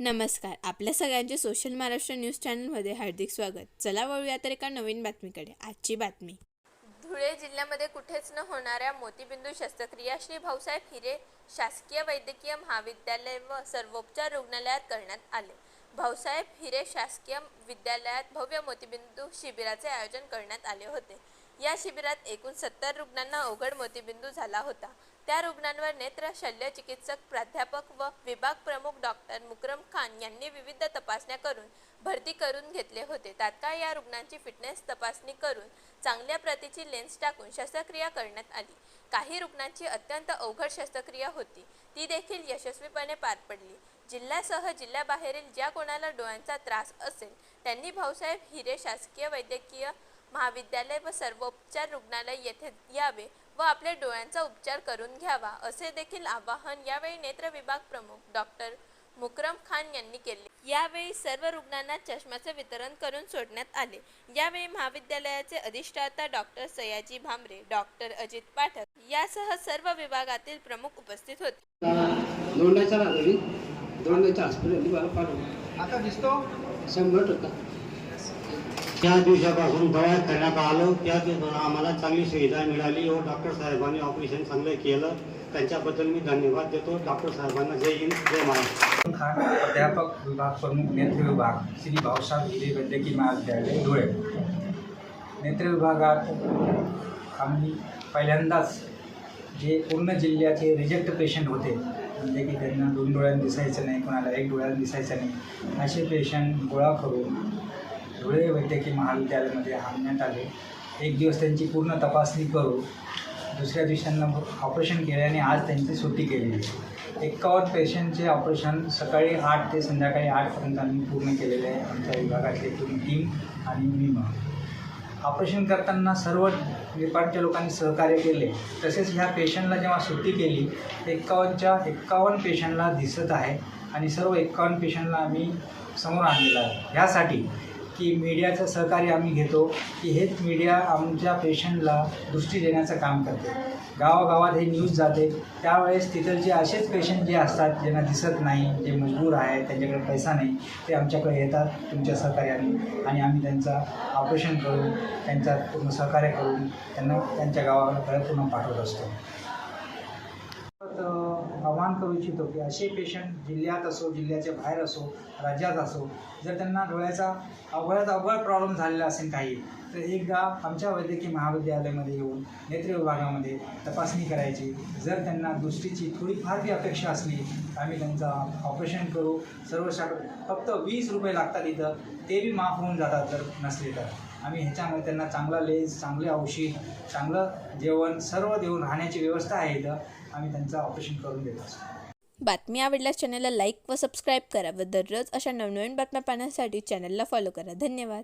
नमस्कार. आपल्या सगळ्यांचे सोशल महाराष्ट्र न्यूज चॅनलमध्ये हार्दिक स्वागत. चला वळूया तर एका नवीन बातमीकडे. आजची बातमी. धुळे जिल्ह्यामध्ये कुठेच न होणाऱ्या मोतीबिंदू शस्त्रक्रिया श्री भाऊसाहेब हिरे शासकीय वैद्यकीय महाविद्यालय व सर्वोपचार रुग्णालयात करण्यात आले. भाऊसाहेब हिरे शासकीय विद्यालयात भव्य मोतीबिंदू शिबिराचे आयोजन करण्यात आले होते. या शिबिरात एकूण सत्तर रुग्णांना अवघड मोतीबिंदू झाला होता. त्या रुग्णांवर नेत्र शल्य चिकित्सक प्राध्यापक व विभाग प्रमुख डॉक्टर मुकरम खान यांनी विविध तपासण्या करून भरती करून घेतले होते. तात्काळ या रुग्णांची फिटनेस तपासणी करून चांगल्या प्रतीची लेन्स टाकून शस्त्रक्रिया करण्यात आली. काही रुग्णांची अत्यंत अवघड शस्त्रक्रिया होती. ती देखील यशस्वीपणे पार पडली. जिल्ह्यासह जिल्ह्याबाहेरील ज्या कोणाला डोळ्यांचा त्रास असेल त्यांनी भाऊसाहेब हिरे शासकीय वैद्यकीय महाविद्यालय व सर्वोपचार रुग्णालय येथे यावे व आपल्या डोळ्यांचा उपचार करून घ्यावा असे देखील आवाहन यावेळी नेत्र विभाग प्रमुख डॉक्टर मुकरम खान यांनी केले. यावेळी सर्व रुग्णांना चष्म्याचे वितरण करून सोडण्यात आले. यावेळी महाविद्यालयाचे अधिष्ठाता डॉक्टर सयाजी भामरे डॉक्टर अजित पाठक यासह सर्व विभागातील प्रमुख उपस्थित होते. दोंडाच्या दोंडाच्या पाठवलं आता दिसतो? शंभर टक्का. त्या दिवसापासून दवाखान्यात करण्यात आलं. त्या दिवसाला आम्हाला चांगली सुविधा मिळाली. व डॉक्टर साहेबांनी ऑपरेशन चांगलं केलं. त्यांच्याबद्दल मी धन्यवाद देतो. डॉक्टर साहेबांना जय हिंद जय महाराष्ट्र. प्राध्यापक विभाग प्रमुख नेत्र विभाग श्री भाऊसाहेब हिरे वैद्यकीय महाविद्यालय धुळे. नेत्र विभागात आम्ही पहिल्यांदाच जे पूर्ण जिल्ह्याचे रिजेक्ट पेशंट होते. म्हणजे की त्यांना दोन डोळ्यांनी दिसायचं नाही कोणाला एक डोळ्यात दिसायचं नाही. असे पेशंट गोळा करून धुळे वैद्यकीय महाविद्यालयामध्ये आणण्यात आले. एक दिवस त्यांची पूर्ण तपासणी करू दुसऱ्या दिवसांना ऑपरेशन केले आणि आज त्यांची सुट्टी केलेली एकावन्न पेशंटचे ऑपरेशन सकाळी आठ ते संध्याकाळी आठपर्यंत आम्ही पूर्ण केलेले आहे. आमच्या विभागातली पूर्ण टीम आणि मी ऑपरेशन करताना सर्व डिपार्टच्या लोकांनी सहकार्य केले. तसेच ह्या पेशंटला जेव्हा सुट्टी केली एक्कावन्नच्या एक्कावन्न पेशंटला दिसत आहे आणि सर्व एक्कावन्न पेशंटला आम्ही समोर आणलेला आहे. ह्यासाठी की मीडियाचं सहकार्य आम्ही घेतो की हेच मीडिया आमच्या पेशंटला दृष्टी देण्याचं काम करते. गावागावात हे न्यूज जाते. त्यावेळेस तिथं जे असेच पेशंट जे असतात ज्यांना दिसत नाही जे मजबूर आहेत त्यांच्याकडे पैसा नाही ते आमच्याकडे येतात तुमच्या सहकार्याने. आणि आम्ही त्यांचा ऑपरेशन करून त्यांचा पूर्ण सहकार्य करून त्यांना त्यांच्या गावाकडे पूर्ण पाठवत असतो. तर आवाहन करू इच्छितो की असे पेशंट जिल्ह्यात असो जिल्ह्याच्या बाहेर असो राज्यात असो जर त्यांना डोळ्याचा अवघडात अवघड प्रॉब्लेम झालेला असेल काही तर एकदा आमच्या वैद्यकीय महाविद्यालयामध्ये येऊन नेत्र विभागामध्ये तपासणी करायची. जर त्यांना दृष्टीची थोडीफार बी अपेक्षा असली तर आम्ही त्यांचा ऑपरेशन करू. सर्व शाट फक्त वीस रुपये लागतात इथं ते बी माफ होऊन जातात जर नसले तर. आम्ही ह्याच्यामध्ये त्यांना चांगला लेन्स चांगले औषध चांगलं जेवण सर्व देऊन राहण्याची व्यवस्था आहे इथं. आम्ही त्यांचं ऑपरेशन करून देत असतो. बातमी आवडल्यास चॅनलला लाईक व सबस्क्राईब करा व दररोज अशा नवनवीन बातम्या पाहण्यासाठी चॅनलला फॉलो करा. धन्यवाद.